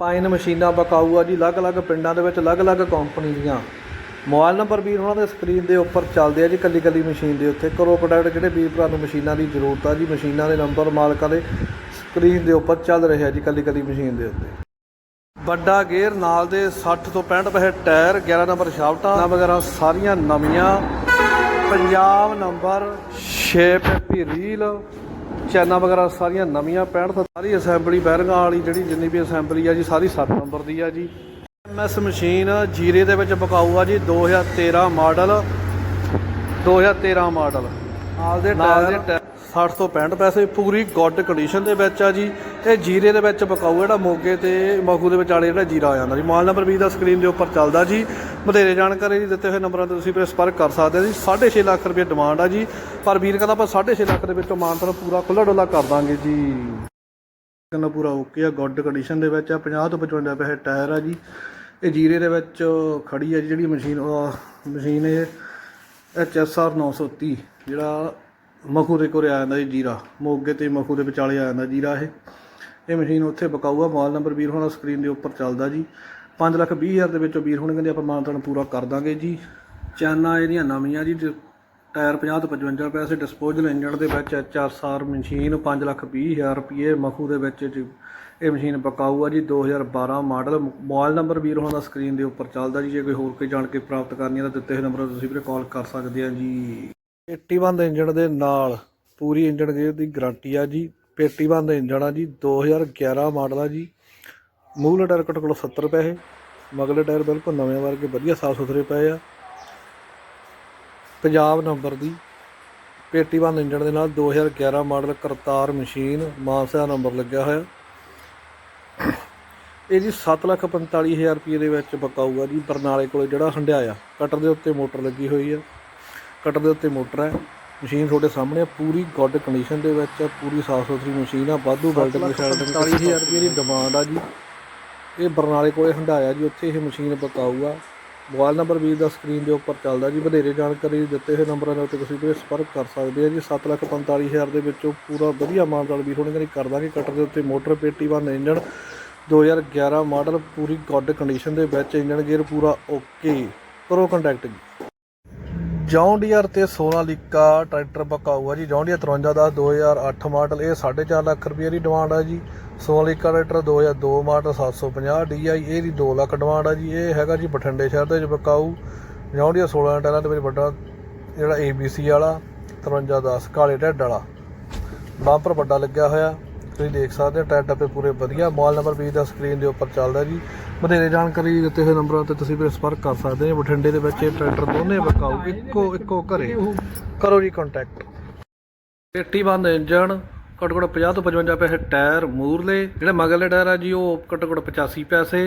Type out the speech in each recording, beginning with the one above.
Pine ਮਸ਼ੀਨਾਂ ਬਕਾਊ ਆ ਜੀ, ਅਲੱਗ-ਅਲੱਗ ਪਿੰਡਾਂ ਦੇ ਵਿੱਚ ਅਲੱਗ-ਅਲੱਗ ਕੰਪਨੀ ਦੀਆਂ। ਮੋਬਾਈਲ ਨੰਬਰ ਵੀਰ ਉਹਨਾਂ ਦੇ ਸਕਰੀਨ ਦੇ ਉੱਪਰ ਚੱਲਦੇ ਆ ਜੀ ਕੱਲੀ ਕੱਲੀ ਮਸ਼ੀਨ ਦੇ ਉੱਤੇ। ਕਰੋ ਪ੍ਰੋਡਕਟ ਜਿਹੜੇ ਵੀਰ ਭਰਾ ਨੂੰ ਮਸ਼ੀਨਾਂ ਦੀ ਜ਼ਰੂਰਤ ਆ ਜੀ, ਮਸ਼ੀਨਾਂ ਦੇ ਨੰਬਰ ਮਾਲਕਾਂ ਦੇ ਸਕਰੀਨ ਦੇ ਉੱਪਰ ਚੱਲ ਰਹੇ ਆ ਜੀ ਕੱਲੀ ਕੱਲੀ ਮਸ਼ੀਨ ਦੇ ਉੱਤੇ। ਵੱਡਾ ਗੇਅਰ ਨਾਲ ਦੇ 60 ਤੋਂ 65 ਪੈਸੇ ਟਾਇਰ 11 ਨੰਬਰ ਸ਼ਾਫਟਾਂ ਵਗੈਰਾ, ਸਾਰੀਆਂ ਨਵੀਆਂ। ਪੰਜਾਬ ਨੰਬਰ 6 ਪੈਪੀ ਰੀਲ। ਚੈਨਾ ਵਗੈਰਾ ਸਾਰੀਆਂ ਨਵੀਆਂ 65 ਤੋਂ ਸਾਰੀ ਅਸੈਂਬਲੀ ਬੈਰਿੰਗਾਂ ਵਾਲੀ ਜਿਹੜੀ ਜਿੰਨੀ ਵੀ ਅਸੈਂਬਲੀ ਆ ਜੀ ਸਾਰੀ 7 ਨੰਬਰ ਦੀ ਆ ਜੀ। ਐਮਐਸ ਮਸ਼ੀਨ ਜੀਰੇ ਦੇ ਵਿੱਚ ਬਕਾਊ ਆ ਜੀ 2013 ਮਾਡਲ 2013 ਮਾਡਲ ਨਾਲ ਦੇ ਟਾਇਰ। 60 ਤੋਂ 65 ਪੈਸੇ, ਪੂਰੀ ਗੁੱਡ ਕੰਡੀਸ਼ਨ ਦੇ ਵਿੱਚ ਆ ਜੀ। ਇਹ ਜੀਰੇ ਦੇ ਵਿੱਚ ਬਕਾਊ ਜਿਹੜਾ ਮੋਗੇ ਤੇ ਮਖੂ ਦੇ ਵਿਚਾਲੇ ਜਿਹੜਾ ਜੀਰਾ ਆ ਜਾਂਦਾ ਜੀ। ਮਾਲ ਨੰਬਰ 20 ਦਾ ਸਕਰੀਨ ਦੇ ਉੱਪਰ ਚੱਲਦਾ ਜੀ। ਵਧੇਰੇ ਜਾਣਕਾਰੀ ਜੀ ਦਿੱਤੇ ਹੋਏ ਨੰਬਰਾਂ ਤੇ ਤੁਸੀਂ ਸੰਪਰਕ ਕਰ ਸਕਦੇ ਹੋ ਜੀ। 6.5 ਲੱਖ ਰੁਪਏ ਡਿਮਾਂਡ ਆ ਜੀ। ਪਰ ਵੀਰ ਕਹਿੰਦਾ ਆਪਾਂ 6.5 ਲੱਖ ਦੇ ਵਿੱਚੋਂ ਮਾਨਤਨ ਪੂਰਾ ਖੁੱਲਾ ਡੋਲਾ ਕਰ ਦਾਂਗੇ ਜੀ। ਕਹਿੰਦਾ ਪੂਰਾ ਓਕੇ ਆ ਗੁੱਡ ਕੰਡੀਸ਼ਨ ਦੇ ਵਿੱਚ ਆ। 50 ਤੋਂ 55 ਪੈਸੇ ਟਾਇਰ ਆ ਜੀ। ਇਹ ਜੀਰੇ ਦੇ ਵਿੱਚ ਖੜੀ ਆ ਜੀ ਜਿਹੜੀ ਮਸ਼ੀਨ ਉਹ ਮਸ਼ੀਨ ਇਹ ਐਚਐਸਆਰ 930 ਜਿਹੜਾ ਮਖੂ ਦੇ ਕੋਲ ਆ ਜਾਂਦਾ ਜੀ ਜੀਰਾ। ਮੋਗੇ ਤੇ ਮਖੂ ਦੇ ਵਿਚਾਲੇ ਆ ਜਾਂਦਾ ਜੀਰਾ ਇਹ। ਇਹ ਮਸ਼ੀਨ ਉੱਥੇ ਬਕਾਊ ਆ ਨੰਬਰ ਵੀਰ ਹੋਣਾ ਸਕਰੀਨ ਦੇ ਉੱਪਰ ਚੱਲਦਾ ਜੀ। 5 ਲੱਖ 20 ਹਜ਼ਾਰ ਦੇ ਵਿੱਚੋਂ ਵੀਰ ਹੋਣੇ ਕਹਿੰਦੇ ਆਪਾਂ ਮਾਨਤਾਨ ਪੂਰਾ ਕਰ ਦਾਂਗੇ ਜੀ। ਚਾਨਾ ਇਹਦੀਆਂ ਨਵੀਆਂ ਜੀ ਜ- ਟਾਇਰ 50 ਤੋਂ 55 ਪੈਸੇ ਡਿਸਪੋਜ਼ਲ ਇੰਜਣ ਦੇ ਵਿੱਚ ਐਚਆਰ ਮਸ਼ੀਨ 5 ਲੱਖ 20 ਹਜ਼ਾਰ ਰੁਪਏ ਮਖੂ ਦੇ ਵਿੱਚ ਜੀ। ਇਹ ਮਸ਼ੀਨ ਬਕਾਊ ਆ ਜੀ 2012 ਮਾਡਲ। ਮੋਬਾਈਲ ਨੰਬਰ ਵੀਰ ਹੋਣਾ ਦਾ ਸਕਰੀਨ ਦੇ ਉੱਪਰ ਚੱਲਦਾ ਜੀ। ਜੇ ਕੋਈ ਹੋਰ ਕੋਈ ਜਾਣਕਾਰੀ ਪ੍ਰਾਪਤ ਕਰਨੀ ਹੈ ਤਾਂ ਦਿੱਤੇ ਹੋਏ ਨੰਬਰ 'ਤੇ ਤੁਸੀਂ ਵੀਰੇ ਕਾਲ ਕਰ ਸਕਦੇ ਆ ਜੀ। 81 ਇੰਜਣ ਦੇ ਨਾਲ ਪੂਰੀ ਇੰਜਣ ਗੇਅਰ ਦੀ ਗਾਰੰਟੀ ਆ ਜੀ। 81 ਇੰਜਣ ਆ ਜੀ 2011 ਮਾਡਲ ਆ ਜੀ। ਮੂਹਲੇ ਟਾਇਰ ਘੱਟੋ ਘੱਟ 70 ਪੈਸੇ, ਮਗਲੇ ਟਾਇਰ ਬਿਲਕੁਲ ਨਵੇਂ ਵਰਗੇ, ਵਧੀਆ ਸਾਫ਼ ਸੁਥਰੇ ਪਏ ਆ। ਪੰਜਾਬ ਨੰਬਰ ਦੀ 81 ਇੰਜਣ ਦੇ ਨਾਲ 2011 model Kartar machine, Mansa number ਲੱਗਿਆ ਹੋਇਆ। ਇਹ ਜੀ 745000 ਰੁਪਏ ਦੇ ਵਿੱਚ ਬਕਾਊਗਾ ਜੀ, ਬਰਨਾਲੇ ਕੋਲੇ ਜਿਹੜਾ ਹੰਡਿਆਇਆ ਕਟਰ ਦੇ ਉੱਤੇ ਮੋਟਰ ਲੱਗੀ ਹੋਈ ਆ। ਕਟਰ ਦੇ ਉੱਤੇ ਮੋਟਰ ਹੈ। ਮਸ਼ੀਨ ਤੁਹਾਡੇ ਸਾਹਮਣੇ ਪੂਰੀ ਗੁੱਡ ਕੰਡੀਸ਼ਨ ਦੇ ਵਿੱਚ ਆ, ਪੂਰੀ ਸਾਫ਼ ਸੁਥਰੀ ਮਸ਼ੀਨ ਆ। ਵਾਧੂ ਬੈਲਟ ਦੇ ਸਾਈਡ 45000 ਰੁਪਏ ਦੀ ਡਿਮਾਂਡ ਆ ਜੀ। ਇਹ ਬਰਨਾਲੇ ਕੋਲੇ ਹੰਡਾਇਆ ਜੀ। ਉੱਥੇ ਇਹ ਮਸ਼ੀਨ ਬਕਾਊਗਾ ਮੋਬਾਈਲ ਨੰਬਰ ਵੀਰ ਦਾ ਸਕਰੀਨ ਦੇ ਉੱਪਰ ਚੱਲਦਾ ਜੀ। ਵਧੇਰੇ ਜਾਣਕਾਰੀ ਦਿੱਤੇ ਹੋਏ ਨੰਬਰਾਂ ਦੇ ਉੱਤੇ ਤੁਸੀਂ ਵੀ ਸੰਪਰਕ ਕਰ ਸਕਦੇ ਆ ਜੀ। 745000 ਦੇ ਵਿੱਚੋਂ ਪੂਰਾ ਵਧੀਆ ਮਾਨਦਾਰ ਵੀਰ ਹੋਣੇ ਕਰੀ ਕਰ ਦਾਂਗੇ। ਕਟਰ ਦੇ ਉੱਤੇ ਮੋਟਰ ਪੇਟੀ ਬੰਦ ਇੰਜਣ। 2011 ਮਾਡਲ। ਪੂਰੀ ਗੁੱਡ ਕੰਡੀਸ਼ਨ ਦੇ ਵਿੱਚ ਇੰਜਣ। ਗੇਅਰ ਪੂਰਾ ਓਕੇ ਕਰੋ ਕੰਟੈਕਟ ਜੀ। ਜੌਨ ਡੀਅਰ ਤੇ ਸੋਨਾਲੀਕਾ ਟਰੈਕਟਰ ਬਕਾਊ ਆ ਜੀ। ਜੌਨ ਡੀਅਰ 53 ਦਾ 2008 ਮਾਡਲ, ਇਹ 4.5 ਲੱਖ ਰੁਪਏ ਦੀ ਡਿਮਾਂਡ ਆ ਜੀ। ਸੋਨਾਲੀਕਾ ਟਰੈਕਟਰ 2002 ਮਾਡਲ 750 DI ਇਹ ਦੀ 2 ਲੱਖ ਡਿਮਾਂਡ ਆ ਜੀ। ਇਹ ਹੈਗਾ ਜੀ ਬਠਿੰਡੇ ਸ਼ਹਿਰ ਦੇ ਵਿੱਚ ਬਕਾਊ ਜੌਨ ਡੀਅਰ 16 ਟਾਇਰਾਂ ਦੇ ਵਿੱਚ ਵੱਡਾ ਜਿਹੜਾ ABC ਵਾਲਾ 5310 ਕਾਲੇ ਢੱਡ ਵਾਲਾ। ਬੰਪਰ ਵੱਡਾ ਲੱਗਿਆ ਹੋਇਆ। ਤੁਸੀਂ ਦੇਖ ਸਕਦੇ ਹੋ, ਟਾਇਰ ਡੱਬੇ ਪੂਰੇ ਵਧੀਆ। ਮੋਬਾਈਲ ਨੰਬਰ ਵੀ ਦਾ ਸਕਰੀਨ ਦੇ ਉੱਪਰ ਚੱਲਦਾ ਜੀ। ਵਧੇਰੇ ਜਾਣਕਾਰੀ ਦਿੱਤੇ ਹੋਏ ਨੰਬਰਾਂ ਤੇ ਤੁਸੀਂ ਵੀ ਸੰਪਰਕ ਕਰ ਸਕਦੇ ਹੋ। ਬਠਿੰਡੇ ਦੇ ਵਿੱਚ ਇਹ ਟਰੈਕਟਰ ਦੋਨੇ ਬਕਾਊ ਇੱਕੋ ਇੱਕੋ ਘਰੇ। ਕਰੋ ਜੀ ਕੰਟੈਕਟ ਪੇਟੀ ਬੰਦ ਇੰਜਣ ਘੱਟੋ ਘੱਟ 50 ਤੋਂ 55 ਪੈਸੇ ਟਾਇਰ ਮੂਰਲੇ। ਜਿਹੜੇ ਮਗਰਲੇ ਟਾਇਰ ਆ ਜੀ, ਉਹ ਘੱਟੋ ਘੱਟ 85 ਪੈਸੇ।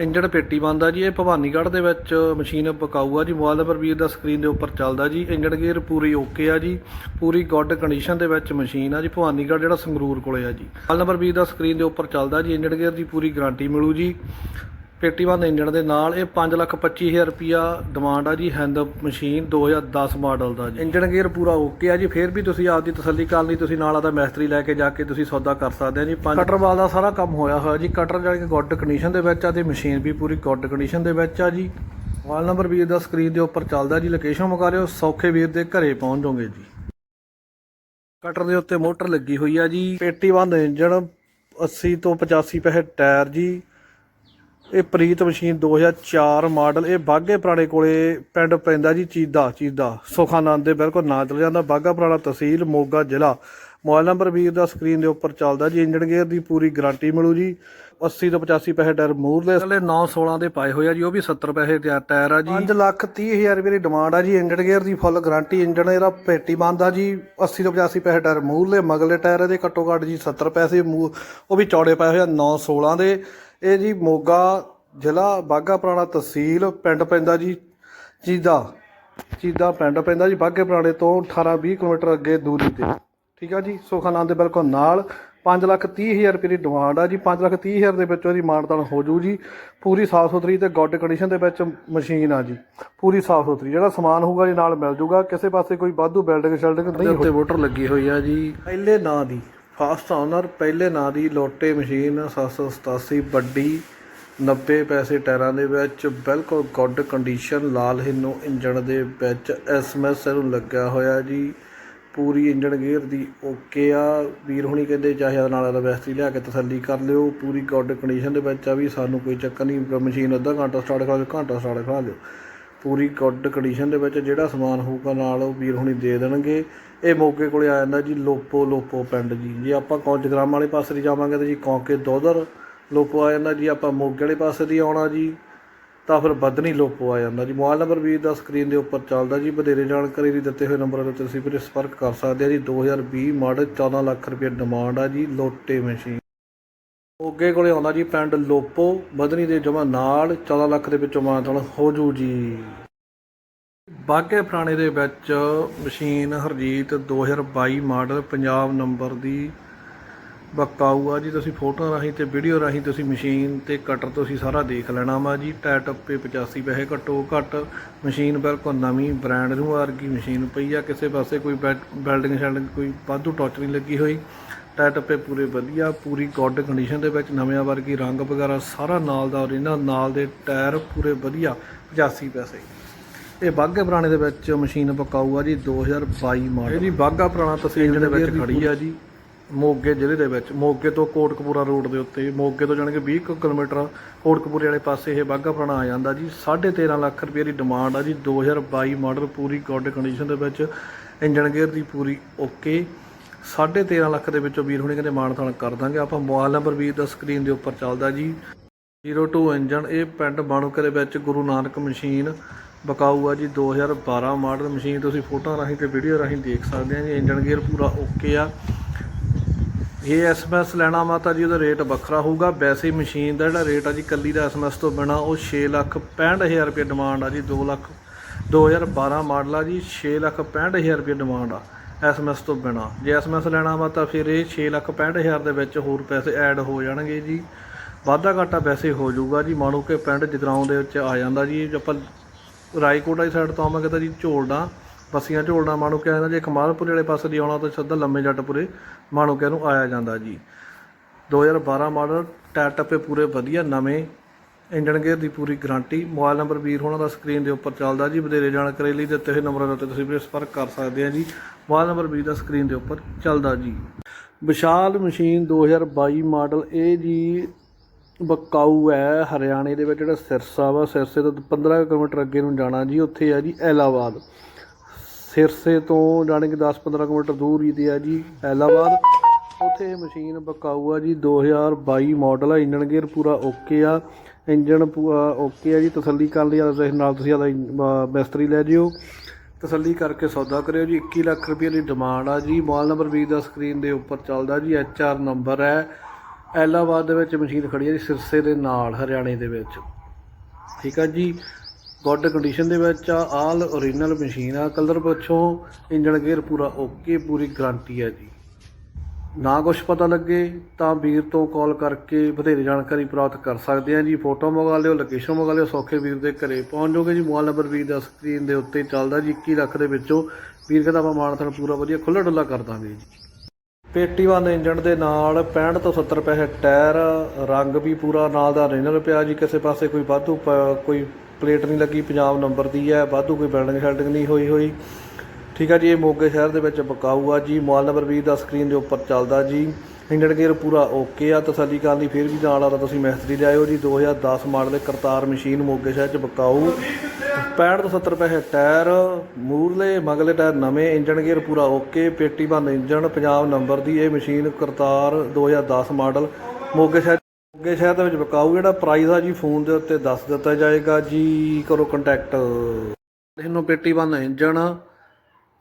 ਇੰਜਣ ਪੇਟੀ ਬੰਦ ਜੀ, ਇਹ ਭਵਾਨੀਗੜ੍ਹ ਦੇ ਵਿੱਚ ਮਸ਼ੀਨ ਪਕਾਊ ਆ ਜੀ, ਮੋਬਾਈਲ ਨੰਬਰ ਵੀਰ ਦਾ ਸਕਰੀਨ ਦੇ ਉੱਪਰ ਚੱਲਦਾ ਜੀ, ਇੰਜਣ ਗੇਅਰ ਪੂਰੀ ਓਕੇ ਆ ਜੀ, ਪੂਰੀ ਗੁੱਡ ਕੰਡੀਸ਼ਨ ਦੇ ਵਿੱਚ ਮਸ਼ੀਨ ਆ ਜੀ, ਭਵਾਨੀਗੜ੍ਹ ਜਿਹੜਾ ਸੰਗਰੂਰ ਕੋਲੇ ਆ ਜੀ। ਮੋਬਾਈਲ ਨੰਬਰ ਵੀਰ ਦਾ ਸਕਰੀਨ ਦੇ ਉੱਪਰ ਚੱਲਦਾ ਜੀ, ਇੰਜਣ ਗੇਅਰ ਦੀ ਪੂਰੀ ਗਾਰੰਟੀ ਮਿਲੂ ਜੀ। ਪੇਟੀ ਬੰਦ ਇੰਜਣ ਦੇ ਨਾਲ ਇਹ 525000 ਰੁਪਿਆ ਡਿਮਾਂਡ ਆ ਜੀ ਹੈਂਡ ਮਸ਼ੀਨ 2010 ਮਾਡਲ ਦਾ ਜੀ। ਇੰਜਣ ਗੇਅਰ ਪੂਰਾ ਓਕੇ ਆ ਜੀ ਫੇਰ ਵੀ ਤੁਸੀਂ ਆਪਦੀ ਤਸੱਲੀ ਕਰਨ ਲਈ ਤੁਸੀਂ ਨਾਲ ਆਦਾ ਮੈਸਤਰੀ ਲੈ ਕੇ ਜਾ ਕੇ ਤੁਸੀਂ ਸੌਦਾ ਕਰ ਸਕਦੇ ਆ ਜੀ। ਕਟਰ ਵਾਲ ਦਾ ਸਾਰਾ ਕੰਮ ਹੋਇਆ ਹੋਇਆ ਜੀ। ਕਟਰ ਜਾਨੀ ਕਿ ਗੁੱਡ ਕੰਡੀਸ਼ਨ ਦੇ ਵਿੱਚ ਆ ਤੇ ਮਸ਼ੀਨ ਵੀ ਪੂਰੀ ਗੁੱਡ ਕੰਡੀਸ਼ਨ ਦੇ ਵਿੱਚ ਆ ਜੀ। ਮੋਬਾਈਲ ਨੰਬਰ ਵੀਰ ਦਾ ਸਕਰੀਨ ਦੇ ਉੱਪਰ ਚੱਲਦਾ ਜੀ। ਲੋਕੇਸ਼ਨ ਮੁਕਾ ਲਿਓ ਸੌਖੇ ਵੀਰ ਦੇ ਘਰੇ ਪਹੁੰਚ ਜਾਓਗੇ ਜੀ। ਕਟਰ ਦੇ ਉੱਤੇ ਮੋਟਰ ਲੱਗੀ ਹੋਈ ਆ ਜੀ। ਪੇਟੀ ਬੰਦ ਇੰਜਣ 80 ਤੋਂ 85 ਪੈਸੇ ਟਾਇਰ ਜੀ। ਇਹ ਪ੍ਰੀਤ ਮਸ਼ੀਨ 2004 ਮਾਡਲ, ਇਹ ਬਾਗੇ ਪੁਰਾਣੇ ਕੋਲੇ ਪਿੰਡ ਪੈਂਦਾ ਜੀ, ਚੀਦਾ ਚੀਦਾ। ਸੁਖਾਨੰਦ ਦੇ ਬਿਲਕੁਲ ਨਾਲ ਚਲ ਜਾਂਦਾ ਬਾਗਾ ਪੁਰਾਣਾ ਤਹਿਸੀਲ, ਮੋਗਾ ਜ਼ਿਲ੍ਹਾ। ਮੋਬਾਈਲ ਨੰਬਰ ਵੀਰ ਦਾ ਸਕਰੀਨ ਦੇ ਉੱਪਰ ਚੱਲਦਾ ਜੀ ਇੰਜਨ ਗੇਅਰ ਦੀ ਪੂਰੀ ਗਾਰੰਟੀ ਮਿਲੂ ਜੀ। 80 ਤੋਂ 85 ਪੈਸੇ ਟਾਇਰ ਮੂਰਲੇ ਥੱਲੇ 916 ਦੇ ਪਾਏ ਹੋਏ ਆ ਜੀ, ਉਹ ਵੀ 70 ਪੈਸੇ ਦਾ ਟਾਇਰ ਆ ਜੀ। 5 ਲੱਖ 30 ਹਜ਼ਾਰ ਰੁਪਏ ਦੀ ਡਿਮਾਂਡ ਆ ਜੀ ਇੰਜਨ ਗੇਅਰ ਦੀ ਫੁੱਲ ਗਾਰੰਟੀ ਇੰਜਨ ਇਹਦਾ ਪੇਟੀ ਬੰਦ ਆ ਜੀ 80 ਤੋਂ 85 ਪੈਸੇ ਟਾਇਰ ਮੂਰਲੇ ਮਗਲੇ ਟਾਇਰ ਇਹਦੇ ਘੱਟੋ ਘੱਟ ਜੀ 70 ਪੈਸੇ ਮੂੰਹ- ਉਹ ਵੀ ਚੌੜੇ ਪਏ ਹੋਏ ਆ 916 ਦੇ। ਇਹ ਜੀ ਮੋਗਾ ਜ਼ਿਲ੍ਹਾ ਬਾਗਾ ਪੁਰਾਣਾ ਤਹਿਸੀਲ ਪਿੰਡ ਪੈਂਦਾ ਜੀ ਚੀਦਾ। ਚੀਦਾ ਪਿੰਡ ਪੈਂਦਾ ਜੀ ਬਾਗੇ ਪੁਰਾਣੇ ਤੋਂ 18 20 ਕਿਲੋਮੀਟਰ ਅੱਗੇ ਦੂਰੀ ਤੇ। ਠੀਕ ਆ ਜੀ ਸੁਖਾਨੰਦ ਦੇ ਬਿਲਕੁਲ ਨਾਲ। 5 ਲੱਖ 30 ਹਜ਼ਾਰ ਰੁਪਏ ਦੀ ਡਿਮਾਂਡ ਆ ਜੀ 5 ਲੱਖ 30 ਹਜ਼ਾਰ ਦੇ ਵਿੱਚ ਉਹਦੀ ਮਾਨਤਾਨ ਹੋ ਜੂ ਜੀ। ਪੂਰੀ ਸਾਫ਼ ਸੁਥਰੀ ਤੇ ਗੁੱਡ ਕੰਡੀਸ਼ਨ ਦੇ ਵਿੱਚ ਮਸ਼ੀਨ ਆ ਜੀ। ਪੂਰੀ ਸਾਫ਼ ਸੁਥਰੀ ਜਿਹੜਾ ਸਮਾਨ ਹੋਊਗਾ ਜੀ ਨਾਲ ਮਿਲ ਜੂਗਾ। ਕਿਸੇ ਪਾਸੇ ਕੋਈ ਵਾਧੂ ਬਿਲਡਿੰਗ ਸ਼ੈਲਡਿੰਗ ਨਹੀਂ ਉੱਤੇ ਮੋਟਰ ਲੱਗੀ ਹੋਈ ਆ ਜੀ। ਪਹਿਲੇ ਨਾਂ ਦੀ। ਫਾਸਟ ਓਨਰ ਪਹਿਲੇ ਨਾਂ ਦੀ ਲੋਟੇ ਮਸ਼ੀਨ 787 ਵੱਡੀ 90 ਪੈਸੇ ਟਾਇਰਾਂ ਦੇ ਵਿੱਚ, ਬਿਲਕੁਲ ਗੁੱਡ ਕੰਡੀਸ਼ਨ ਲਾਲ ਹਿੰਨੋ ਇੰਜਣ ਦੇ ਵਿੱਚ ਐਸਐਮਐਸ ਨੂੰ ਲੱਗਿਆ ਹੋਇਆ ਜੀ। ਪੂਰੀ ਇੰਜਣ ਗੇਅਰ ਦੀ ਓਕੇ ਆ। ਵੀਰ ਹੁਣੀ ਕਹਿੰਦੇ ਚਾਹੇ ਇਹਦੇ ਨਾਲ ਦਾ ਵੈਸਟਰੀ ਲਿਆ ਕੇ ਤਸੱਲੀ ਕਰ ਲਿਓ। ਪੂਰੀ ਗੁੱਡ ਕੰਡੀਸ਼ਨ ਦੇ ਵਿੱਚ ਆ ਵੀ ਸਾਨੂੰ ਕੋਈ ਚੱਕਰ ਨਹੀਂ, ਮਸ਼ੀਨ ਅੱਧਾ ਘੰਟਾ ਸਟਾਰਟ ਕਰਾ ਲਿਓ ਘੰਟਾ ਸਟਾਰਟ ਕਰਾ ਲਿਓ ਪੂਰੀ ਗੁੱਡ ਕੰਡੀਸ਼ਨ ਦੇ ਵਿੱਚ ਜਿਹੜਾ ਸਮਾਨ ਹੋਊਗਾ ਨਾਲ ਉਹ ਵੀਰ ਹੁਣੀ ਦੇ ਦੇਣਗੇ। ਇਹ ਮੋਗੇ ਕੋਲੇ ਆ ਜਾਂਦਾ ਜੀ ਲੋਪੋ ਲੋਪੋ ਪਿੰਡ ਜੀ। ਜੇ ਆਪਾਂ ਕੌਂਚਗ੍ਰਾਮ ਵਾਲੇ ਪਾਸੇ ਦੀ ਜਾਵਾਂਗੇ ਤਾਂ ਜੀ ਕੌਂਕੇ ਦੋਦਰ ਲੋਪੋ ਆ ਜਾਂਦਾ ਜੀ। ਆਪਾਂ ਮੋਗੇ ਵਾਲੇ ਪਾਸੇ ਦੀ ਆਉਣਾ ਜੀ, ਤਾਂ ਫਿਰ ਬਦਨੀ ਲੋਪੋ ਆ ਜਾਂਦਾ ਜੀ। ਮੋਬਾਈਲ ਨੰਬਰ ਵੀਰ ਦਾ ਸਕਰੀਨ ਦੇ ਉੱਪਰ ਚੱਲਦਾ ਜੀ। ਵਧੇਰੇ ਜਾਣਕਾਰੀ ਲਈ ਦਿੱਤੇ ਹੋਏ ਨੰਬਰਾਂ 'ਤੇ ਤੁਸੀਂ ਫਿਰ ਸੰਪਰਕ ਕਰ ਸਕਦੇ ਆ ਜੀ। 2020 ਮਾਡਲ 14 ਲੱਖ ਰੁਪਏ ਡਿਮਾਂਡ ਆ ਜੀ, ਲੋਟੇ ਮਸ਼ੀਨ ਮੋਗੇ ਕੋਲੇ ਆਉਂਦਾ ਜੀ ਪਿੰਡ ਲੋਪੋ ਬਦਨੀ ਦੇ ਜਮਾ ਨਾਲ 14 ਲੱਖ ਦੇ ਵਿੱਚੋਂ ਮਾਨਤਨ ਹੋ ਜੂ ਜੀ। ਬਾਗੇ ਪੁਰਾਣੇ ਦੇ ਵਿੱਚ machine Harjeet 2022 model Punjab number ਦੀ ਬਕਾਊ ਆ ਜੀ। ਤੁਸੀਂ ਫੋਟੋਆਂ ਰਾਹੀਂ ਤੇ ਵੀਡੀਓ ਰਾਹੀਂ ਤੁਸੀਂ ਮਸ਼ੀਨ ਤੇ ਕਟਰ ਤੁਸੀਂ ਸਾਰਾ ਦੇਖ ਲੈਣਾ ਵਾ ਜੀ। ਟਾਇਰ ਟੱਪੇ 85 ਪੈਸੇ ਘੱਟੋ ਘੱਟ। ਮਸ਼ੀਨ ਬਿਲਕੁਲ ਨਵੀਂ, ਬ੍ਰਾਂਡ ਨੂੰ ਵਰਗੀ ਮਸ਼ੀਨ ਪਈ ਆ। ਕਿਸੇ ਪਾਸੇ ਕੋਈ ਬੈਲਡਿੰਗ ਸ਼ੈਲਡਿੰਗ ਕੋਈ ਵਾਧੂ ਟੱਚ ਨਹੀਂ ਲੱਗੀ ਹੋਈ। ਟਾਇਰ ਟੱਪੇ ਪੂਰੇ ਵਧੀਆ ਪੂਰੀ ਗੁੱਡ ਕੰਡੀਸ਼ਨ ਦੇ ਵਿੱਚ ਨਵਿਆਂ ਵਰਗੀ ਰੰਗ ਵਗੈਰਾ ਸਾਰਾ ਨਾਲ ਦਾ ਓਰੀਜਨਲ ਨਾਲ ਦੇ ਟਾਇਰ ਪੂਰੇ ਵਧੀਆ 85 ਪੈਸੇ। ਇਹ ਬਾਗਾ ਪੁਰਾਣੇ ਦੇ ਵਿੱਚ ਮਸ਼ੀਨ ਪਕਾਊ ਆ ਜੀ 2022 ਮਾਡਲ। ਇਹ ਜੀ ਬਾਗਾ ਪੁਰਾਣਾ ਤਹਿਸੀਲ ਦੇ ਵਿੱਚ ਖੜੀ ਆ ਜੀ ਮੋਗੇ ਜ਼ਿਲ੍ਹੇ ਦੇ ਵਿੱਚ ਮੋਗੇ ਤੋਂ ਕੋਟਕਪੂਰਾ ਰੋਡ ਦੇ ਉੱਤੇ ਮੋਗੇ ਤੋਂ ਜਾਣੀ ਕਿ 20 ਕੁ ਕਿਲੋਮੀਟਰ ਕੋਟਕਪੂਰੇ ਵਾਲੇ ਪਾਸੇ ਇਹ ਬਾਗਾ ਪੁਰਾਣਾ ਆ ਜਾਂਦਾ ਜੀ 13.5 ਲੱਖ ਰੁਪਏ ਦੀ ਡਿਮਾਂਡ ਆ ਜੀ 2022 ਮਾਡਲ ਪੂਰੀ ਗੁੱਡ ਕੰਡੀਸ਼ਨ ਦੇ ਵਿੱਚ ਇੰਜਨ ਗੇਅਰ ਦੀ ਪੂਰੀ ਓਕੇ 13.5 ਲੱਖ ਦੇ ਵਿੱਚੋਂ ਵੀਰ ਹੁਣੇ ਕਹਿੰਦੇ ਮਾਣ ਮਾਨਥਾਨ ਕਰ ਦਾਂਗੇ। ਆਪਾਂ ਮੋਬਾਈਲ ਨੰਬਰ ਵੀਰ ਦਾ ਸਕਰੀਨ ਦੇ ਉੱਪਰ ਚੱਲਦਾ ਜੀ। 02 ਇੰਜਨ ਇਹ ਪਿੰਡ ਬਾਣੂਕੇ ਦੇ ਵਿੱਚ ਗੁਰੂ ਨਾਨਕ ਮਸ਼ੀਨ ਬਕਾਊ ਆ ਜੀ। 2012 ਮਾਡਲ ਮਸ਼ੀਨ ਤੁਸੀਂ ਫੋਟੋਆਂ ਰਾਹੀਂ ਤੇ ਵੀਡੀਓ ਰਾਹੀਂ ਦੇਖ ਸਕਦੇ ਆ ਜੀ। ਇੰਜਨ ਗੇਅਰ ਪੂਰਾ ਓਕੇ ਆ। ਇਹ ਐਸਐਮਐਸ ਲੈਣਾ ਮਾਤਾ ਜੀ, ਉਹਦਾ ਰੇਟ ਵੱਖਰਾ ਹੋਊਗਾ। ਵੈਸੇ ਮਸ਼ੀਨ ਦਾ ਜਿਹੜਾ ਰੇਟ ਆ ਜੀ, ਕੱਲੀ ਦਾ ਐਸਐਮਐਸ ਤੋਂ ਬਿਨਾ ਉਹ 6 ਲੱਖ 65000 ਰੁਪਏ ਡਿਮਾਂਡ ਆ ਜੀ। 2 ਲੱਖ 2012 ਮਾਡਲ ਆ ਜੀ। 6 ਲੱਖ 65000 ਰੁਪਏ ਡਿਮਾਂਡ ਆ। ਐਸਐਮਐਸ ਤੋਂ ਬਿਨਾ। ਜੇ ਐਸਐਮਐਸ ਲੈਣਾ ਵਾ ਤਾਂ ਫਿਰ ਇਹ 6 ਲੱਖ 65000 ਦੇ ਵਿੱਚ ਹੋਰ ਪੈਸੇ ਐਡ ਹੋ ਜਾਣਗੇ ਜੀ। ਵਾਧਾ ਘਾਟਾ ਵੈਸੇ ਹੋ ਜਾਊਗਾ ਜੀ, ਮਾਣੋ ਕਿ ਪਿੰਡ ਜਗਰਾਉਂ ਦੇ ਵਿੱਚ ਆ ਜਾਂਦਾ ਜੀ। ਜੇ ਆਪਾਂ ਰਾਏਕੋਟ ਵਾਲੀ ਸਾਈਡ ਤੋਂ ਆਵਾਂਗੇ ਤਾਂ ਜੀ ਝੋਲਡਾ, ਬਸੀਆਂ ਝੋਲਡਾ, ਮਾਣੋ ਕਿ ਆ ਜਾਂਦਾ ਜੇ ਕਮਾਲਪੁਰ ਵਾਲੇ ਪਾਸੇ ਦੀ ਆਉਣਾ ਤਾਂ ਸਿੱਧਾ ਲੰਮੇ ਜੱਟਪੁਰੇ, ਮਾਣੋ ਕਿ ਨੂੰ ਆਇਆ ਜਾਂਦਾ ਜੀ। 2012 ਮਾਡਲ ਟਾਇਰ ਟੱਪੇ ਪੂਰੇ ਵਧੀਆ, ਨਵੇਂ ਇੰਜਨ ਗੇਅਰ ਦੀ ਪੂਰੀ ਗਾਰੰਟੀ। ਮੋਬਾਈਲ ਨੰਬਰ ਵੀਰ ਹੋਣਾ ਦਾ ਸਕਰੀਨ ਦੇ ਉੱਪਰ ਚੱਲਦਾ ਜੀ। ਵਧੇਰੇ ਜਾਣਕਾਰੀ ਲਈ ਦਿੱਤੇ ਹੋਏ ਨੰਬਰਾਂ ਦੇ ਉੱਤੇ ਤੁਸੀਂ ਵੀ ਸੰਪਰਕ ਕਰ ਸਕਦੇ ਆ ਜੀ। ਮੋਬਾਈਲ ਨੰਬਰ ਵੀਰ ਦਾ ਸਕਰੀਨ ਦੇ ਉੱਪਰ ਚੱਲਦਾ ਜੀ। ਵਿਸ਼ਾਲ ਮਸ਼ੀਨ 2022 ਮਾਡਲ ਇਹ ਜੀ ਬਕਾਊ ਹੈ। ਹਰਿਆਣੇ ਦੇ ਵਿੱਚ ਜਿਹੜਾ ਸਿਰਸਾ ਵਾ, ਸਿਰਸੇ ਤੋਂ 15 ਕਿਲੋਮੀਟਰ ਅੱਗੇ ਨੂੰ ਜਾਣਾ ਜੀ। ਉੱਥੇ ਆ ਜੀ ਐਲਾਬਾਦ। ਸਿਰਸੇ ਤੋਂ ਜਾਣੀ ਕਿ 10-15 ਕਿਲੋਮੀਟਰ ਦੂਰ ਹੀ ਤੇ ਆ ਜੀ ਐਲਾਬਾਦ। ਉੱਥੇ ਇਹ ਮਸ਼ੀਨ ਬਕਾਊ ਆ ਜੀ। 2022 ਮਾਡਲ ਆ। ਇੰਜਨ ਗੇਅਰ ਪੂਰਾ ਓਕੇ ਆ। ਇੰਜਨ ਪੂਰਾ ਓਕੇ ਆ ਜੀ, ਤਸੱਲੀ ਕਰ ਲਈ ਆ ਨਾਲ ਤੁਸੀਂ ਆਦਾ ਮਿਸਤਰੀ ਲੈ ਜਿਓ। ਤਸੱਲੀ ਕਰਕੇ ਸੌਦਾ ਕਰਿਓ ਜੀ 21 ਲੱਖ ਰੁਪਏ ਦੀ ਡਿਮਾਂਡ ਆ ਜੀ। ਮੋਬਾਈਲ ਨੰਬਰ ਵੀਰ ਦਾ ਸਕਰੀਨ ਦੇ ਉੱਪਰ ਚੱਲਦਾ ਜੀ ਐਚ ਆਰ ਨੰਬਰ ਹੈ। ਐਲਾਬਾਦ ਦੇ ਵਿੱਚ ਮਸ਼ੀਨ ਖੜੀ ਹੈ ਜੀ, ਸਿਰਸੇ ਦੇ ਨਾਲ, ਹਰਿਆਣੇ ਦੇ ਵਿੱਚ। ਠੀਕ ਆ ਜੀ ਗੁੱਡ ਕੰਡੀਸ਼ਨ ਦੇ ਵਿੱਚ ਆ ਆਲ ਓਰੀਜਨਲ ਮਸ਼ੀਨ ਆ। ਕਲਰ ਪਿੱਛੋਂ ਇੰਜਨ ਗੇਅਰ ਪੂਰਾ ਓਕੇ ਪੂਰੀ ਗਾਰੰਟੀ ਆ ਜੀ। ਨਾ ਕੁਝ ਪਤਾ ਲੱਗੇ ਤਾਂ ਵੀਰ ਤੋਂ ਕਾਲ ਕਰਕੇ ਵਧੇਰੇ ਜਾਣਕਾਰੀ ਪ੍ਰਾਪਤ ਕਰ ਸਕਦੇ ਆ ਜੀ। ਫੋਟੋ ਮੰਗਾ ਲਿਓ ਲੋਕੇਸ਼ਨ ਮੰਗਾ ਲਿਓ, ਸੌਖੇ ਵੀਰ ਦੇ ਘਰੇ ਪਹੁੰਚ ਜਾਓਗੇ ਜੀ। ਮੋਬਾਈਲ ਨੰਬਰ ਵੀਰ ਦਾ ਸਕਰੀਨ ਦੇ ਉੱਤੇ ਚੱਲਦਾ ਜੀ 21 ਲੱਖ ਦੇ ਵਿੱਚੋਂ। ਵੀਰ ਕਹਿੰਦਾ ਆਪਾਂ ਮਾਨਥਨ ਪੂਰਾ ਵਧੀਆ ਖੁੱਲਾ ਡੁੱਲਾ ਕਰ ਦਾਂਗੇ ਜੀ। ਪੇਟੀ ਬੰਦ ਇੰਜਣ ਦੇ ਨਾਲ 65 ਤੋਂ 70 ਪੈਸੇ ਟਾਇਰ, ਰੰਗ ਵੀ ਪੂਰਾ ਨਾਲ ਦਾ ਓਰੀਜਨਲ ਪਿਆ ਜੀ। ਕਿਸੇ ਪਾਸੇ ਕੋਈ ਵਾਧੂ ਪ- ਕੋਈ ਪਲੇਟ ਨਹੀਂ ਲੱਗੀ, ਪੰਜਾਬ ਨੰਬਰ ਦੀ ਹੈ, ਵਾਧੂ ਕੋਈ ਬੈਲਡਿੰਗ ਸ਼ੈਲਡਿੰਗ ਨਹੀਂ ਹੋਈ ਹੋਈ। ਠੀਕ ਆ ਜੀ, ਇਹ ਮੋਗੇ ਸ਼ਹਿਰ ਦੇ ਵਿੱਚ ਬਕਾਊ ਆ ਜੀ। ਮੋਬਾਈਲ ਨੰਬਰ 20 ਦਾ ਸਕਰੀਨ ਦੇ ਉੱਪਰ ਚੱਲਦਾ ਜੀ। ਇੰਜਣ ਗੇਅਰ ਪੂਰਾ ਓਕੇ ਆ। ਤਸੱਲੀ ਕਰਨ ਲਈ ਫਿਰ ਵੀ ਨਾਲ ਆਦਾ ਤੁਸੀਂ ਮਿਸਤਰੀ ਲਿਆਇਓ ਜੀ। 2010 ਮਾਡਲ ਦੇ ਕਰਤਾਰ ਮਸ਼ੀਨ ਮੋਗੇ ਸ਼ਹਿਰ ਚ ਬਕਾਊ। 65 ਤੋਂ 70 ਰੁਪਏ ਟਾਇਰ, ਮੂਰਲੇ, ਮਗਲੇ ਟਾਇਰ ਨਵੇਂ ਇੰਜਣ ਗੇਅਰ ਪੂਰਾ ਓਕੇ ਪੇਟੀ ਬੰਦ ਇੰਜਣ ਪੰਜਾਬ ਨੰਬਰ ਦੀ ਇਹ ਮਸ਼ੀਨ ਕਰਤਾਰ 2010 ਮਾਡਲ ਮੋਗੇ ਸ਼ਹਿਰ ਮੋਗੇ ਸ਼ਹਿਰ ਦੇ ਵਿੱਚ ਬਕਾਊ। ਜਿਹੜਾ ਪ੍ਰਾਈਸ ਆ ਜੀ ਫੋਨ ਦੇ ਉੱਤੇ ਦੱਸ ਦਿੱਤਾ ਜਾਏਗਾ ਜੀ। ਕਰੋ ਕੰਟੈਕਟ ਇਹਨੂੰ ਪੇਟੀ ਬੰਦ ਇੰਜਣ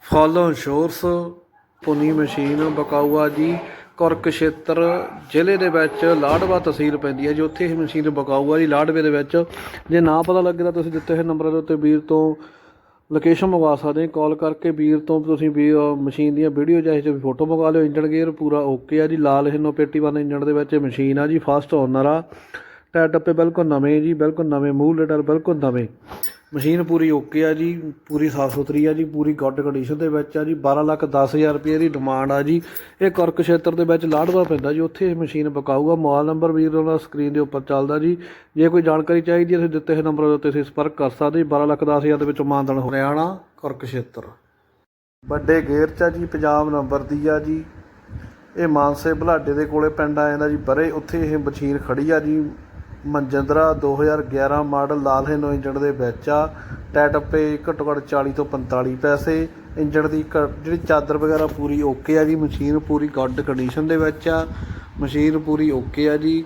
ਫੋਲੋ ਇੰਸ਼ੋਰਸ ਪੁਨੀ ਮਸ਼ੀਨ, ਬਕਾਊਆ ਜੀ ਕੁਰਕਸ਼ੇਤਰ ਜ਼ਿਲ੍ਹੇ ਦੇ ਵਿੱਚ ਲਾਡਵਾ ਤਹਿਸੀਲ ਪੈਂਦੀ ਹੈ ਜੀ। ਉੱਥੇ ਇਹ ਮਸ਼ੀਨ ਬਕਾਊਆ ਜੀ ਲਾਡਵੇ ਦੇ ਵਿੱਚ। ਜੇ ਨਾ ਪਤਾ ਲੱਗੇ ਤਾਂ ਤੁਸੀਂ ਦਿੱਤੇ ਹੋਏ ਨੰਬਰਾਂ ਦੇ ਉੱਤੇ ਵੀਰ ਤੋਂ ਲੋਕੇਸ਼ਨ ਮੰਗਵਾ ਸਕਦੇ ਕਾਲ ਕਰਕੇ ਵੀਰ ਤੋਂ ਤੁਸੀਂ ਵੀ ਮਸ਼ੀਨ ਦੀਆਂ ਵੀਡੀਓ ਚਾਹੇ ਤੇ ਫੋਟੋ ਮੰਗਾ ਲਿਓ। ਇੰਜਣ ਗੇਅਰ ਪੂਰਾ ਓਕੇ ਆ ਜੀ। ਲਾਲ ਹਿੰਨੋ ਪੇਟੀ ਬੰਦ ਇੰਜਣ ਦੇ ਵਿੱਚ ਇਹ ਮਸ਼ੀਨ ਆ ਜੀ। ਫਾਸਟ ਓਨਰ ਆ। ਟਾਇਰ ਟੱਪੇ ਬਿਲਕੁਲ ਨਵੇਂ ਜੀ, ਬਿਲਕੁਲ ਨਵੇਂ ਮੂਲ ਲੈਟਰ ਬਿਲਕੁਲ ਨਵੇਂ। ਮਸ਼ੀਨ ਪੂਰੀ ਓਕੇ ਆ ਜੀ, ਪੂਰੀ ਸਾਫ਼ ਸੁਥਰੀ ਆ ਜੀ, ਪੂਰੀ ਗੁੱਡ ਕੰਡੀਸ਼ਨ ਦੇ ਵਿੱਚ ਆ ਜੀ 12 ਲੱਖ 10000 ਰੁਪਏ ਦੀ ਡਿਮਾਂਡ ਆ ਜੀ। ਇਹ ਕੁਰਕ ਖੇਤਰ ਦੇ ਵਿੱਚ ਲਾੜਵਾ ਪੈਂਦਾ ਜੀ, ਉੱਥੇ ਇਹ ਮਸ਼ੀਨ ਬਕਾਊਗਾ ਮੋਬਾਈਲ ਨੰਬਰ ਵੀਰ ਉਹਨਾਂ ਸਕਰੀਨ ਦੇ ਉੱਪਰ ਚੱਲਦਾ ਜੀ। ਜੇ ਕੋਈ ਜਾਣਕਾਰੀ ਚਾਹੀਦੀ ਹੈ, ਤੁਸੀਂ ਦਿੱਤੇ ਹੋਏ ਨੰਬਰ ਦੇ ਉੱਤੇ ਤੁਸੀਂ ਸੰਪਰਕ ਕਰ ਸਕਦੇ ਜੀ 12 ਲੱਖ 10000 ਦੇ ਵਿੱਚ ਮਾਨਦਨ ਹਰਿਆਣਾ ਕੁਰਕ ਖੇਤਰ। ਵੱਡੇ ਗੇਰ ਚ ਆ ਜੀ, ਪੰਜਾਬ ਨੰਬਰ ਦੀ ਆ ਜੀ। ਇਹ ਮਾਨਸੇ ਬਲਾਡੇ ਦੇ ਕੋਲੇ ਪਿੰਡ ਆ ਜਾਂਦਾ ਜੀ, ਬਰੇ ਉੱਥੇ ਇਹ ਮਸ਼ੀਨ ਖੜੀ ਆ ਜੀ। ਮਨਜਿੰਦਰਾ 2011 ਮਾਡਲ ਲਾਲ ਹਿੰਨੋ ਇੰਜਣ ਦੇ ਵਿੱਚ ਆ। ਟਾਇਰ ਟੱਪੇ ਘੱਟੋ ਘੱਟ 40 ਤੋਂ 45 ਪੈਸੇ। ਇੰਜਣ ਦੀ ਕ- ਜਿਹੜੀ ਚਾਦਰ ਵਗੈਰਾ ਪੂਰੀ ਓਕੇ ਆ ਜੀ। ਮਸ਼ੀਨ ਪੂਰੀ ਗੁੱਡ ਕੰਡੀਸ਼ਨ ਦੇ ਵਿੱਚ ਆ। ਮਸ਼ੀਨ ਪੂਰੀ ਓਕੇ ਆ ਜੀ।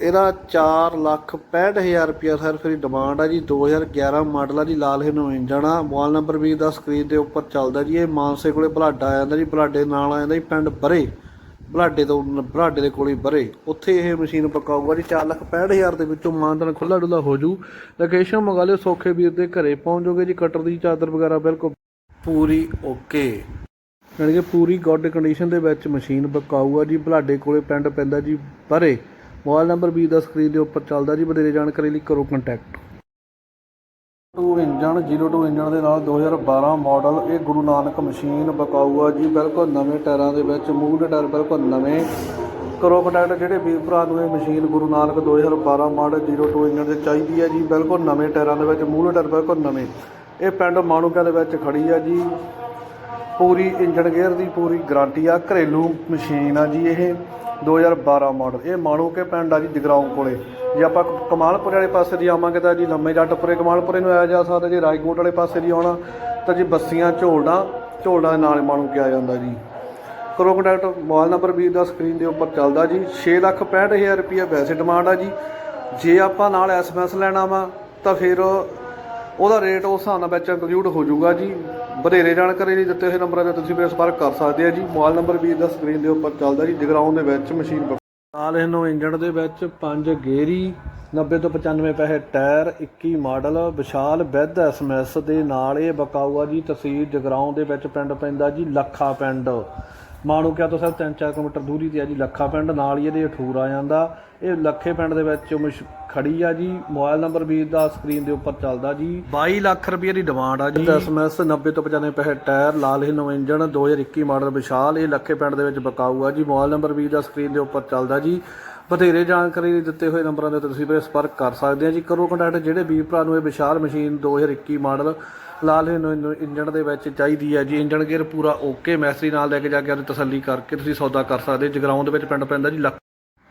ਇਹਦਾ 4 ਲੱਖ 65000 ਰੁਪਇਆ ਸਿਰਫ ਇਹਦੀ ਡਿਮਾਂਡ ਆ ਜੀ। 2011 ਮਾਡਲ ਆ ਜੀ ਲਾਲ ਹਿੰਨੋ ਇੰਜਣ ਆ। ਮੋਬਾਈਲ ਨੰਬਰ ਵੀ ਦਾ ਸਕਰੀਨ ਦੇ ਉੱਪਰ ਚੱਲਦਾ ਜੀ। ਇਹ ਮਾਨਸੇ ਕੋਲੇ ਬਲਾਡਾ ਆ ਜਾਂਦਾ ਜੀ। ਬਲਾਡੇ ਨਾਲ ਆ ਜਾਂਦਾ ਜੀ ਪਿੰਡ ਬਰੇ। ਬਲਾਡੇ ਤੋਂ ਬਲਾਡੇ ਦੇ ਕੋਲੇ ਬਰੇ। ਉੱਥੇ ਇਹ ਮਸ਼ੀਨ ਪਕਾਊਗਾ ਜੀ 4 ਲੱਖ 65000 ਦੇ ਵਿੱਚੋਂ ਮਾਨਦਨ ਖੁੱਲਾ ਡੁੱਲਾ ਹੋ ਜੂ ਲੋਕੇਸ਼ਨ ਮੰਗਾ ਲਿਓ, ਸੌਖੇ ਵੀਰ ਦੇ ਘਰੇ ਪਹੁੰਚ ਜਾਓਗੇ ਜੀ, ਕਟਰ ਦੀ ਚਾਦਰ ਵਗੈਰਾ ਬਿਲਕੁਲ ਪੂਰੀ ਓਕੇ ਯਾਨੀ ਕਿ ਪੂਰੀ ਗੁੱਡ ਕੰਡੀਸ਼ਨ ਦੇ ਵਿੱਚ ਮਸ਼ੀਨ ਪਕਾਊਗਾ ਜੀ ਬਲਾਡੇ ਕੋਲੇ ਪਿੰਡ ਪੈਂਦਾ ਜੀ ਬਰੇ। ਮੋਬਾਈਲ ਨੰਬਰ ਵੀ ਦਾ ਸਕਰੀਨ ਦੇ ਉੱਪਰ ਚੱਲਦਾ ਜੀ, ਵਧੇਰੇ ਜਾਣਕਾਰੀ ਲਈ ਕਰੋ ਕੰਟੈਕਟ 2 ਇੰਜਨ 02 ਇੰਜਣ ਦੇ ਨਾਲ 2012 ਮਾਡਲ ਇਹ ਗੁਰੂ ਨਾਨਕ ਮਸ਼ੀਨ ਬਕਾਊਆ ਜੀ, ਬਿਲਕੁਲ ਨਵੇਂ ਟਾਇਰਾਂ ਦੇ ਵਿੱਚ, ਮੂਲ ਦੇ ਟਾਇਰ ਬਿਲਕੁਲ ਨਵੇਂ। ਕਰੋ ਕੰਟੈਕਟ ਜਿਹੜੇ ਵੀਰ ਭਰਾ ਨੂੰ ਇਹ machine Guru Nanak 2012 model 02 engine ਦੇ ਚਾਹੀਦੀ ਹੈ ਜੀ, ਬਿਲਕੁਲ ਨਵੇਂ ਟਾਇਰਾਂ ਦੇ ਵਿੱਚ, ਮੂਲ ਟਾਇਰ ਬਿਲਕੁਲ ਨਵੇਂ। ਇਹ ਪਿੰਡ ਮਾਣੂਕਾ ਦੇ ਵਿੱਚ ਖੜੀ ਆ ਜੀ। ਪੂਰੀ ਇੰਜਣ ਗੇਅਰ ਦੀ ਪੂਰੀ ਗਾਰੰਟੀ ਆ, ਘਰੇਲੂ ਮਸ਼ੀਨ ਆ ਜੀ ਇਹ। 2012 ਮਾਡਲ ਇਹ ਮਾਣੂ ਕੇ ਪਿੰਡ ਆ ਜੀ, ਜਗਰਾਉਂ ਕੋਲੇ। ਜੇ ਆਪਾਂ ਕਮਾਲਪੁਰੇ ਵਾਲੇ ਪਾਸੇ ਦੀ ਆਵਾਂਗੇ ਤਾਂ ਜੀ ਲੰਮੇ ਜੱਟਪੁਰੇ ਕਮਾਲਪੁਰੇ ਨੂੰ ਆਇਆ ਜਾ ਸਕਦਾ। ਜੇ ਰਾਜਕੋਟ ਵਾਲੇ ਪਾਸੇ ਦੀ ਆਉਣਾ, ਤਾਂ ਜੀ ਬੱਸੀਆਂ ਝੋਲਣਾ ਝੋਲਣਾ ਦੇ ਨਾਲ ਮਾਣੂ ਕੇ ਆ ਜਾਂਦਾ ਜੀ। ਕਰੋ ਕੰਟੈਕਟ ਮੋਬਾਈਲ ਨੰਬਰ ਵੀ ਦਾ ਸਕਰੀਨ ਦੇ ਉੱਪਰ ਚੱਲਦਾ ਜੀ। 665000 ਰੁਪਏ ਵੈਸੇ ਡਿਮਾਂਡ ਆ ਜੀ। ਜੇ ਆਪਾਂ ਨਾਲ ਐਸਐਮਐਸ ਲੈਣਾ ਵਾ, ਤਾਂ ਫਿਰ ਉਹਦਾ ਰੇਟ ਉਸ ਹਿਸਾਬ ਨਾਲ ਵਿੱਚ ਇੰਕਲੂਡ ਹੋ ਜਾਊਗਾ ਜੀ। ਵਧੇਰੇ ਜਾਣਕਾਰੀ ਲਈ ਦਿੱਤੇ ਹੋਏ ਨੰਬਰਾਂ ਤੇ ਤੁਸੀਂ ਮੇਰੇ ਸੰਪਰਕ ਕਰ ਸਕਦੇ ਆ ਜੀ। ਮੋਬਾਈਲ ਨੰਬਰ ਵੀ ਦਾ ਸਕਰੀਨ ਦੇ ਉੱਪਰ ਚੱਲਦਾ ਜੀ। ਜਗਰਾਉਂ ਦੇ ਵਿੱਚ ਮਸ਼ੀਨ ਨਾਲ ਇਹਨੂੰ ਇੰਜਣ ਦੇ ਵਿੱਚ ਪੰਜ ਗੇਰੀ 90 ਤੋਂ 95 ਪੈਸੇ tyre 21 model, Vishal with SMS ਦੇ ਨਾਲ ਇਹ ਬਕਾਊਆ ਜੀ ਤਹਿਸੀਲ ਜਗਰਾਉਂ ਦੇ ਵਿੱਚ ਪਿੰਡ ਪੈਂਦਾ ਜੀ ਲੱਖਾ ਪਿੰਡ। ਮਾਣੂਕਿਆ ਤੋਂ ਸਿਰਫ 3-4 ਕਿਲੋਮੀਟਰ ਦੂਰੀ ਤੇ ਆ ਜੀ ਲੱਖਾ ਪਿੰਡ, ਨਾਲ ਹੀ ਇਹਦੇ ਅਠੂਰ ਆ ਜਾਂਦਾ। ਇਹ ਲੱਖੇ ਪਿੰਡ ਦੇ ਵਿੱਚ ਮਸ਼- ਖੜੀ ਆ ਜੀ ਮੋਬਾਈਲ ਨੰਬਰ ਵੀ ਦਾ ਸਕਰੀਨ ਦੇ ਉੱਪਰ ਚੱਲਦਾ ਜੀ। 22 ਲੱਖ ਰੁਪਏ ਦੀ ਡਿਮਾਂਡ ਆ ਜੀ। ਐਸਐਮਐਸ 90 ਤੋਂ 95 ਪੈਸੇ ਟਾਇਰ ਲਾਲ ਹਿੰਨੋ ਇੰਜਨ 2021 ਮਾਡਲ ਵਿਸ਼ਾਲ ਇਹ ਲੱਖੇ ਪਿੰਡ ਦੇ ਵਿੱਚ ਬਕਾਊ ਆ ਜੀ। ਮੋਬਾਈਲ ਨੰਬਰ ਵੀ ਦਾ ਸਕਰੀਨ ਦੇ ਉੱਪਰ ਚੱਲਦਾ ਜੀ। ਬਥੇਰੇ ਜਾਣਕਾਰੀ ਲਈ ਦਿੱਤੇ ਹੋਏ ਨੰਬਰਾਂ ਦੇ ਉੱਤੇ ਤੁਸੀਂ ਮੇਰੇ ਸੰਪਰਕ ਕਰ ਸਕਦੇ ਆ ਜੀ। ਕਰੋ ਕੰਟੈਕਟ ਜਿਹੜੇ ਵੀਰ ਭਰਾ ਨੂੰ ਇਹ ਵਿਸ਼ਾਲ ਮਸ਼ੀਨ 2021 ਮਾਡਲ ਲਾਲ ਇੰਜਨ ਦੇ ਵਿੱਚ ਚਾਹੀਦੀ ਹੈ ਜੀ। ਇੰਜਨ ਗੇਅਰ ਪੂਰਾ ਓਕੇ ਮੈਸਰੀ ਨਾਲ ਲੈ ਕੇ ਜਾ ਕੇ ਆਪਣੀ ਤਸੱਲੀ ਕਰਕੇ ਤੁਸੀਂ ਸੌਦਾ ਕਰ ਸਕਦੇ ਜਗਰਾਉਂ ਦੇ ਵਿੱਚ ਪਿੰਡ ਪੈਂਦਾ ਜੀ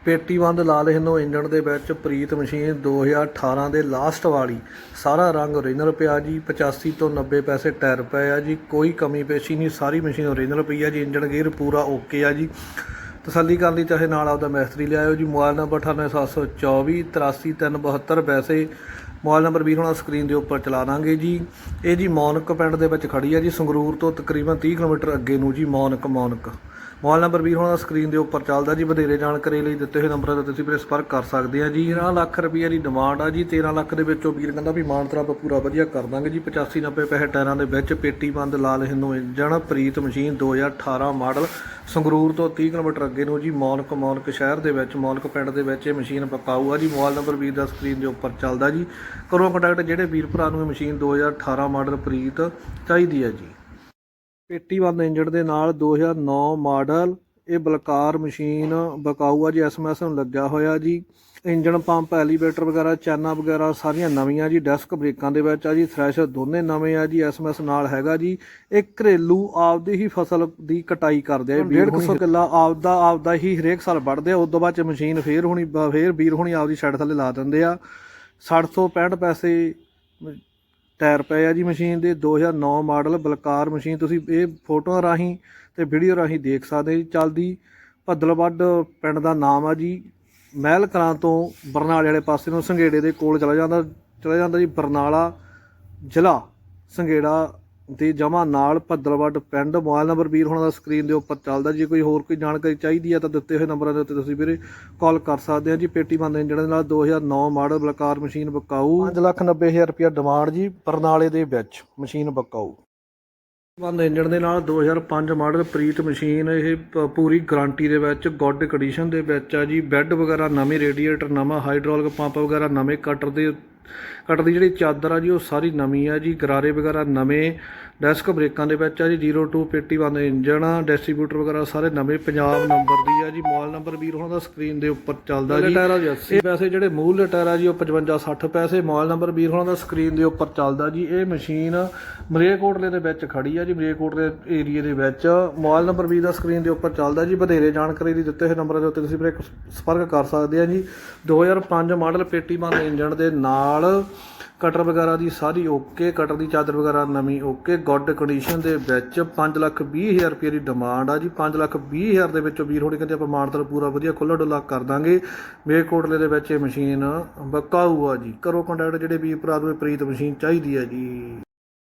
ਪੇਟੀਵੰਦ ਪੇਟੀਬੰਦ ਲਾਲ ਹਿੰਨੋ ਇੰਜਣ ਦੇ ਵਿੱਚ ਪ੍ਰੀਤ ਮਸ਼ੀਨ 2018 ਦੇ ਲਾਸਟ ਵਾਲੀ। ਸਾਰਾ ਰੰਗ ਓਰੀਜਨਲ ਪਿਆ ਜੀ 85 ਤੋਂ 90 ਪੈਸੇ ਟਾਇਰ ਪਏ ਆ ਜੀ, ਕੋਈ ਕਮੀ ਪੇਸ਼ੀ ਨਹੀਂ, ਸਾਰੀ ਮਸ਼ੀਨ ਓਰੀਜਨਲ ਪਈ ਆ ਜੀ, ਇੰਜਣ ਗੇਅਰ ਪੂਰਾ ਓਕੇ ਆ ਜੀ। ਤਸੱਲੀ ਕਰਨ ਲਈ ਚਾਹੇ ਨਾਲ ਆਪਦਾ ਮਿਸਤਰੀ ਲਿਆਇਓ ਜੀ, ਮੋਬਾਈਲ ਨੰਬਰ 98724 83372 ਪੈਸੇ। ਮੋਬਾਈਲ ਨੰਬਰ ਵੀਰ ਹੁਣ ਸਕਰੀਨ ਦੇ ਉੱਪਰ ਚਲਾ ਦਾਂਗੇ ਜੀ। ਇਹ ਜੀ ਮੌਨਕ ਪਿੰਡ ਦੇ ਵਿੱਚ ਖੜੀ ਆ ਜੀ, ਸੰਗਰੂਰ ਤੋਂ ਤਕਰੀਬਨ 30 ਕਿਲੋਮੀਟਰ ਅੱਗੇ ਨੂੰ ਜੀ, ਮੌਨਕ ਮੌਨਕ। ਮੋਬਾਈਲ ਨੰਬਰ ਵੀਰ ਹੋਣਾ ਸਕਰੀਨ ਦੇ ਉੱਪਰ ਚੱਲਦਾ ਜੀ, ਵਧੇਰੇ ਜਾਣਕਾਰੀ ਲਈ ਦਿੱਤੇ ਹੋਏ ਨੰਬਰਾਂ ਤੇ ਤੁਸੀਂ ਮੇਰੇ ਸੰਪਰਕ ਕਰ ਸਕਦੇ ਆ ਜੀ। 13 ਲੱਖ ਰੁਪਏ ਦੀ ਡਿਮਾਂਡ ਆ ਜੀ 13 ਲੱਖ ਦੇ ਵਿੱਚੋਂ ਵੀਰ ਕਹਿੰਦਾ ਵੀ ਮਾਨਤਰਾ ਆਪਾਂ ਪੂਰਾ ਵਧੀਆ ਕਰ ਦਾਂਗੇ ਜੀ 85 90 ਪੈਸੇ ਟਾਇਰਾਂ ਦੇ ਵਿੱਚ ਪੇਟੀ ਬੰਦ ਲਾਲ Hindu engine, Preet machine 2018 model, Sangrur ਤੋਂ 30 ਕਿਲੋਮੀਟਰ ਅੱਗੇ ਨੂੰ ਜੀ ਮੌਨਕ ਮੌਨਕ ਸ਼ਹਿਰ ਦੇ ਵਿੱਚ ਮੌਨਕ ਪਿੰਡ ਦੇ ਵਿੱਚ ਇਹ ਮਸ਼ੀਨ ਪਕਾਊ ਆ ਜੀ। ਮੋਬਾਈਲ ਨੰਬਰ ਵੀਰ ਦਾ ਸਕਰੀਨ ਦੇ ਉੱਪਰ ਚੱਲਦਾ ਜੀ। ਕਰੋ ਕੰਟੈਕਟ ਜਿਹੜੇ ਵੀਰ ਭਰਾ ਨੂੰ ਇਹ ਮਸ਼ੀਨ 2018 ਮਾਡਲ ਪ੍ਰੀਤ ਚਾਹੀਦੀ ਹੈ ਜੀ। ਪੇਟੀ ਬੰਦ ਇੰਜਣ ਦੇ ਨਾਲ 2009 ਮਾਡਲ ਇਹ ਬਲਕਾਰ ਮਸ਼ੀਨ ਬਕਾਊ ਆ ਜੀ ਐਸਐਮਐਸ ਨੂੰ ਲੱਗਿਆ ਹੋਇਆ ਜੀ। ਇੰਜਣ ਪੰਪ ਐਲੀਵੇਟਰ ਵਗੈਰਾ ਚਾਨਾ ਵਗੈਰਾ ਸਾਰੀਆਂ ਨਵੀਆਂ ਜੀ ਡੈਸਕ ਬ੍ਰੇਕਾਂ ਦੇ ਵਿੱਚ ਆ ਜੀ ਥ੍ਰੈਸ਼ਰ ਦੋਨੇ ਨਵੇਂ ਆ ਜੀ ਐਸਐਮਐਸ ਨਾਲ ਹੈਗਾ ਜੀ। ਇਹ ਘਰੇਲੂ ਆਪਦੀ ਹੀ ਫਸਲ ਦੀ ਕਟਾਈ ਕਰਦੇ ਆ 150 ਕਿੱਲਾ ਆਪਦਾ ਆਪਦਾ ਹੀ ਹਰੇਕ ਸਾਲ ਵੱਢਦੇ ਆ। ਉਸ ਤੋਂ ਬਾਅਦ ਚ ਮਸ਼ੀਨ ਫੇਰ ਹੋਣੀ ਫੇਰ ਵੀਰ ਹੋਣੀ ਆਪਦੀ ਛੱਡ ਥੱਲੇ ਲਾ ਦਿੰਦੇ ਆ। 60 ਤੋਂ 65 ਪੈਸੇ ਟਾਇਰ ਪਏ ਆ ਜੀ ਮਸ਼ੀਨ ਦੇ 2009 ਮਾਡਲ ਬਲਕਾਰ ਮਸ਼ੀਨ, ਤੁਸੀਂ ਇਹ ਫੋਟੋਆਂ ਰਾਹੀਂ ਤੇ ਵੀਡੀਓ ਰਾਹੀਂ ਦੇਖ ਸਕਦੇ ਜੀ। ਚੱਲਦੀ ਭੱਦਲਵੱਡ ਪਿੰਡ ਦਾ ਨਾਮ ਆ ਜੀ। ਮਹਿਲ ਕਲਾਂ ਤੋਂ ਬਰਨਾਲੇ ਵਾਲੇ ਪਾਸੇ ਨੂੰ ਸੰਘੇੜੇ ਦੇ ਕੋਲ ਚਲਾ ਜਾਂਦਾ ਚਲਾ ਜਾਂਦਾ ਜੀ ਬਰਨਾਲਾ ਜ਼ਿਲ੍ਹਾ ਸੰਘੇੜਾ ਦੇ ਜਮਾ ਨਾਲ ਭੱਦਲਵੱਡ ਪਿੰਡ ਮੋਬਾਈਲ ਨੰਬਰ ਵੀਰ ਹੋਣਾ ਦਾ ਸਕਰੀਨ ਦੇ ਉੱਪਰ ਚੱਲਦਾ। ਜੇ ਕੋਈ ਹੋਰ ਕੋਈ ਜਾਣਕਾਰੀ ਚਾਹੀਦੀ ਹੈ ਤਾਂ ਦਿੱਤੇ ਹੋਏ ਨੰਬਰਾਂ ਦੇ ਉੱਤੇ ਤੁਸੀਂ ਵੀਰੇ ਕਾਲ ਕਰ ਸਕਦੇ ਆ ਜੀ। ਪੇਟੀ ਬੰਦ ਇੰਜਣ ਦੇ ਨਾਲ 2009 ਮਾਡਲ ਬਲਕਾਰ ਮਸ਼ੀਨ ਬਕਾਊ। 590000 ਰੁਪਏ ਡਿਮਾਂਡ ਜੀ ਬਰਨਾਲੇ ਦੇ ਵਿੱਚ ਮਸ਼ੀਨ ਬਕਾਊ। ਬੰਦ ਇੰਜਣ ਦੇ ਨਾਲ 2005 ਮਾਡਲ ਪ੍ਰੀਤ ਮਸ਼ੀਨ ਇਹ ਪੂਰੀ ਗਾਰੰਟੀ ਦੇ ਵਿੱਚ ਗੁੱਡ ਕੰਡੀਸ਼ਨ ਦੇ ਵਿੱਚ ਆ ਜੀ। ਬੈੱਡ ਵਗੈਰਾ ਨਵੇਂ ਰੇਡੀਏਟਰ ਨਵਾਂ ਹਾਈਡ੍ਰੋਲਿਕ ਪੰਪ ਵਗੈਰਾ ਨਵੇਂ ਕਟਰ ਦੇ ਕਟਰ ਦੀ ਜਿਹੜੀ ਚਾਦਰ ਆ ਜੀ ਉਹ ਸਾਰੀ ਨਵੀਂ ਆ ਜੀ ਗਰਾਰੇ ਵਗੈਰਾ ਨਵੇਂ ਡੈਸਕ ਬ੍ਰੇਕਾਂ ਦੇ ਵਿੱਚ ਆ ਜੀ 02 ਪੇਟੀ ਬੰਦ ਇੰਜਣ ਆ ਡਿਸਟ੍ਰੀਬਿਊਟਰ ਵਗੈਰਾ ਸਾਰੇ ਨਵੇਂ ਪੰਜਾਬ ਨੰਬਰ ਦੀ ਆ ਜੀ ਮੋਬਾਈਲ ਨੰਬਰ ਵੀਰ ਉਹਨਾਂ ਦਾ ਸਕਰੀਨ ਦੇ ਉੱਪਰ ਚੱਲਦਾ ਜੀ। ਟਾਇਰ ਆ ਜੀ 80 ਪੈਸੇ ਜਿਹੜੇ ਮੂਲ ਟਾਇਰ ਆ ਜੀ ਉਹ 55 60 ਪੈਸੇ ਮੋਬਾਈਲ ਨੰਬਰ ਵੀਰ ਉਹਨਾਂ ਦਾ ਸਕਰੀਨ ਦੇ ਉੱਪਰ ਚੱਲਦਾ ਜੀ। ਇਹ ਮਸ਼ੀਨ ਮਰੇਕੋਟਲੇ ਦੇ ਵਿੱਚ ਖੜੀ ਆ ਜੀ ਮਰੇਕੋਟਲੇ ਏਰੀਏ ਦੇ ਵਿੱਚ। ਮੋਬਾਈਲ ਨੰਬਰ ਵੀਰ ਦਾ ਸਕਰੀਨ ਦੇ ਉੱਪਰ ਚੱਲਦਾ ਜੀ ਵਧੇਰੇ ਜਾਣਕਾਰੀ ਲਈ ਦਿੱਤੇ ਹੋਏ ਨੰਬਰਾਂ ਦੇ ਉੱਤੇ ਤੁਸੀਂ ਵੀਰੇ ਸੰਪਰਕ ਕਰ ਸਕਦੇ ਆ ਜੀ। 2005 ਮਾਡਲ ਪੇਟੀ ਬੰਦ ਇੰਜਣ ਦੇ ਨਾਲ ਕਟਰ ਵਗੈਰਾ ਦੀ ਸਾਰੀ ਓਕੇ, ਕਟਰ ਦੀ ਚਾਦਰ ਵਗੈਰਾ ਨਵੀਂ ਓਕੇ ਗੁੱਡ ਕੰਡੀਸ਼ਨ ਦੇ ਵਿੱਚ 5 ਲੱਖ 20 ਹਜ਼ਾਰ ਰੁਪਏ ਦੀ ਡਿਮਾਂਡ ਆ ਜੀ। 5 ਲੱਖ 20 ਹਜ਼ਾਰ ਦੇ ਵਿੱਚੋਂ ਵੀਰ ਹੋਣੀ ਕਹਿੰਦੇ ਆਪਾਂ ਮਾਨਤਰ ਪੂਰਾ ਵਧੀਆ ਖੁੱਲਾ ਡੁੱਲਾ ਕਰ ਦਾਂਗੇ। ਮੇਕੋਟਲੇ ਦੇ ਵਿੱਚ ਇਹ ਮਸ਼ੀਨ ਬਕਾਊ ਆ ਜੀ। ਕਰੋ ਕੰਟੈਕਟ ਜਿਹੜੇ ਵੀਰ ਭਰਾ ਨੂੰ ਇਹ ਪ੍ਰੀਤ ਮਸ਼ੀਨ ਚਾਹੀਦੀ ਆ ਜੀ।